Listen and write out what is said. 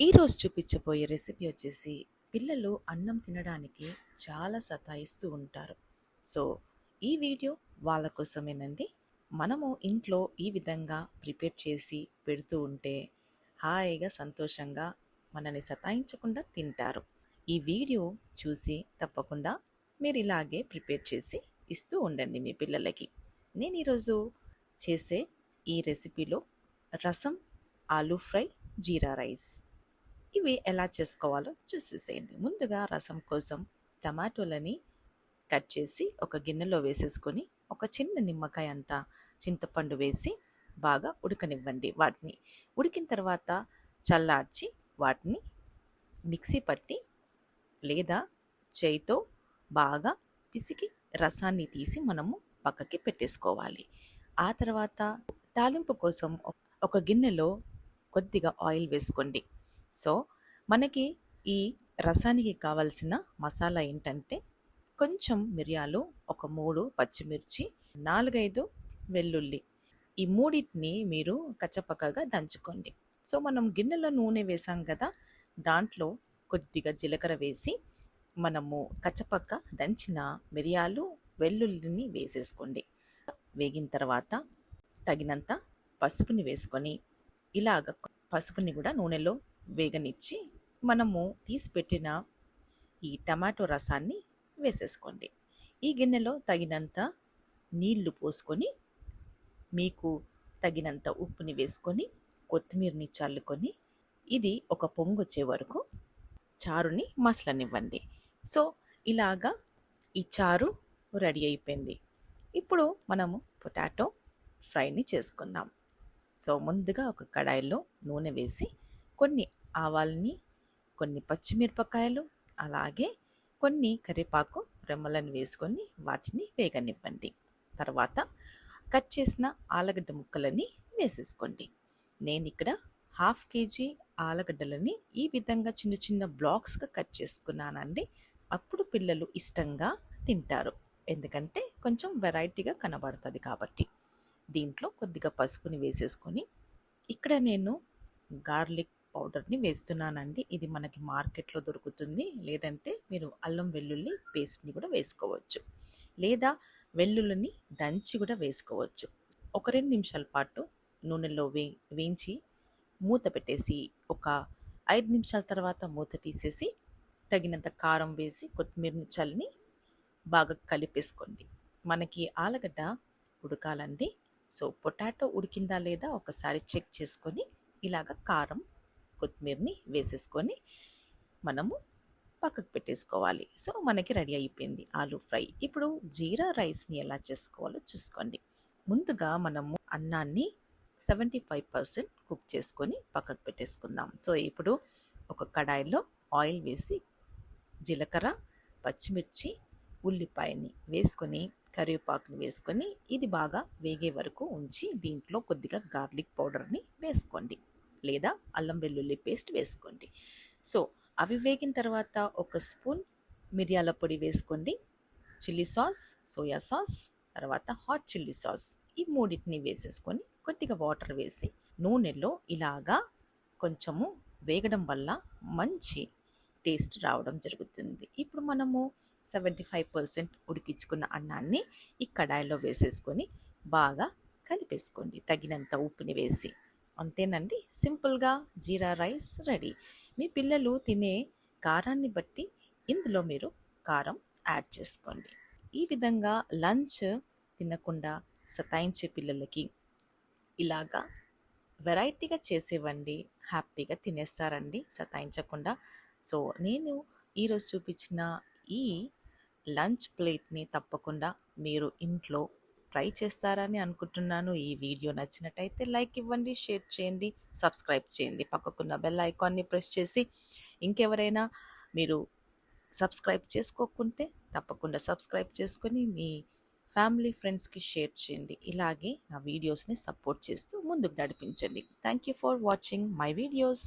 ఈరోజు చూపించబోయే రెసిపీ వచ్చేసి పిల్లలు అన్నం తినడానికి చాలా సతాయిస్తూ ఉంటారు. సో ఈ వీడియో వాళ్ళ కోసమేనండి. మనము ఇంట్లో ఈ విధంగా ప్రిపేర్ చేసి పెడుతూ ఉంటే హాయిగా సంతోషంగా మనని సతాయించకుండా తింటారు. ఈ వీడియో చూసి తప్పకుండా మీరు ఇలాగే ప్రిపేర్ చేసి ఇస్తూ ఉండండి మీ పిల్లలకి. నేను ఈరోజు చేసే ఈ రెసిపీలో రసం ఆలూ ఫ్రై జీరా రైస్. ఇవి ఎలా చేసుకోవాలో చూసేసేయండి. ముందుగా రసం కోసం టమాటోలని కట్ చేసి ఒక గిన్నెలో వేసేసుకొని ఒక చిన్న నిమ్మకాయ అంతా చింతపండు వేసి బాగా ఉడకనివ్వండి వాటిని. ఉడికిన తర్వాత చల్లార్చి వాటిని మిక్సీ పట్టి లేదా చేయితో బాగా పిసికి రసాన్ని తీసి మనము పక్కకి పెట్టేసుకోవాలి. ఆ తర్వాత తాలింపు కోసం ఒక గిన్నెలో కొద్దిగా ఆయిల్ వేసుకోండి. సో మనకి ఈ రసానికి కావాల్సిన మసాలా ఏంటంటే కొంచెం మిరియాలు ఒక మూడు పచ్చిమిర్చి నాలుగైదు వెల్లుల్లి. ఈ మూడింటిని మీరు కచ్చపక్కగా దంచుకోండి. సో మనం గిన్నెలో నూనె వేసాం కదా దాంట్లో కొద్దిగా జీలకర్ర వేసి మనము కచ్చపక్క దంచిన మిరియాలు వెల్లుల్లిని వేసేసుకోండి. వేగిన తర్వాత తగినంత పసుపుని వేసుకొని ఇలాగ పసుపుని కూడా నూనెలో వేగనిచ్చి మనము తీసి పెట్టిన ఈ టమాటో రసాన్ని వేసేసుకోండి. ఈ గిన్నెలో తగినంత నీళ్ళు పోసుకొని మీకు తగినంత ఉప్పుని వేసుకొని కొత్తిమీరని చల్లుకొని ఇది ఒక పొంగు వచ్చే వరకు చారుని మసలనివ్వండి. సో ఇలాగా ఈ చారు రెడీ అయిపోయింది. ఇప్పుడు మనము పొటాటో ఫ్రైని చేసుకుందాం. సో ముందుగా ఒక కడాయిలో నూనె వేసి కొన్ని ఆవాలని కొన్ని పచ్చిమిరపకాయలు అలాగే కొన్ని కరివేపాకు రెమ్మలను వేసుకొని వాటిని వేగనివ్వండి. తర్వాత కట్ చేసిన ఆలగడ్డ ముక్కలని వేసేసుకోండి. నేను ఇక్కడ హాఫ్ కేజీ ఆలగడ్డలని ఈ విధంగా చిన్న చిన్న బ్లాక్స్గా కట్ చేసుకున్నానండి. అప్పుడు పిల్లలు ఇష్టంగా తింటారు. ఎందుకంటే కొంచెం వెరైటీగా కనబడుతుంది కాబట్టి. దీంట్లో కొద్దిగా పసుపుని వేసేసుకొని ఇక్కడ నేను గార్లిక్ పౌడర్ని వేస్తున్నానండి. ఇది మనకి మార్కెట్లో దొరుకుతుంది. లేదంటే మీరు అల్లం వెల్లుల్లి పేస్ట్ని కూడా వేసుకోవచ్చు. లేదా వెల్లుల్లిని దంచి కూడా వేసుకోవచ్చు. ఒక రెండు నిమిషాల పాటు నూనెలో వే వేయించి మూత పెట్టేసి ఒక ఐదు నిమిషాల తర్వాత మూత తీసేసి తగినంత కారం వేసి కొత్తిమీరని చల్లి బాగా కలిపేసుకోండి. మనకి ఆలుగడ్డ ఉడకాలండి. సో పొటాటో ఉడికిందా లేదా ఒకసారి చెక్ చేసుకొని ఇలాగ కారం కొత్తిమీరని వేసేసుకొని మనము పక్కకు పెట్టేసుకోవాలి. సో మనకి రెడీ అయిపోయింది ఆలూ ఫ్రై. ఇప్పుడు జీరా రైస్ని ఎలా చేసుకోవాలో చూసుకోండి. ముందుగా మనము అన్నాన్ని సెవెంటీ ఫైవ్ పర్సెంట్ కుక్ చేసుకొని పక్కకు పెట్టేసుకుందాం. సో ఇప్పుడు ఒక కడాయిలో ఆయిల్ వేసి జీలకర్ర పచ్చిమిర్చి ఉల్లిపాయని వేసుకొని కరివేపాకుని వేసుకొని ఇది బాగా వేగే వరకు ఉంచి దీంట్లో కొద్దిగా గార్లిక్ పౌడర్ని వేసుకోండి. లేదా అల్లం వెల్లుల్లి పేస్ట్ వేసుకోండి. సో అవి వేగిన తర్వాత ఒక స్పూన్ మిరియాల పొడి వేసుకోండి. చిల్లీ సాస్ సోయా సాస్ తర్వాత హాట్ చిల్లీ సాస్ ఈ మూడింటిని వేసేసుకొని కొద్దిగా వాటర్ వేసి నూనెలో ఇలాగా కొంచెము వేగడం వల్ల మంచి టేస్ట్ రావడం జరుగుతుంది. ఇప్పుడు మనము సెవెంటీ ఫైవ్ పర్సెంట్ ఉడికించుకున్న అన్నాన్ని ఈ కడాయిలో వేసేసుకొని బాగా కలిపేసుకోండి. తగినంత ఉప్పుని వేసి అంతేనండి. సింపుల్గా జీరా రైస్ రెడీ. మీ పిల్లలు తినే కారాన్ని బట్టి ఇందులో మీరు కారం యాడ్ చేసుకోండి. ఈ విధంగా లంచ్ తినకుండా సతాయించే పిల్లలకి ఇలాగా వెరైటీగా చేసేవండి. హ్యాపీగా తినేస్తారండి. సతాయించకుండా. సో నేను ఈరోజు చూపించిన ఈ లంచ్ ప్లేట్ని తప్పకుండా మీరు ఇంట్లో ట్రై చేస్తారని అనుకుంటున్నాను. ఈ వీడియో నచ్చినట్టయితే లైక్ ఇవ్వండి షేర్ చేయండి సబ్స్క్రైబ్ చేయండి. పక్కకున్న బెల్ ఐకాన్ని ప్రెస్ చేసి ఇంకెవరైనా మీరు సబ్స్క్రైబ్ చేసుకోకుంటే తప్పకుండా సబ్స్క్రైబ్ చేసుకొని మీ ఫ్యామిలీ ఫ్రెండ్స్కి షేర్ చేయండి. ఇలాగే నా వీడియోస్ని సపోర్ట్ చేస్తూ ముందుకు నడిపించండి. Thank you for watching my videos.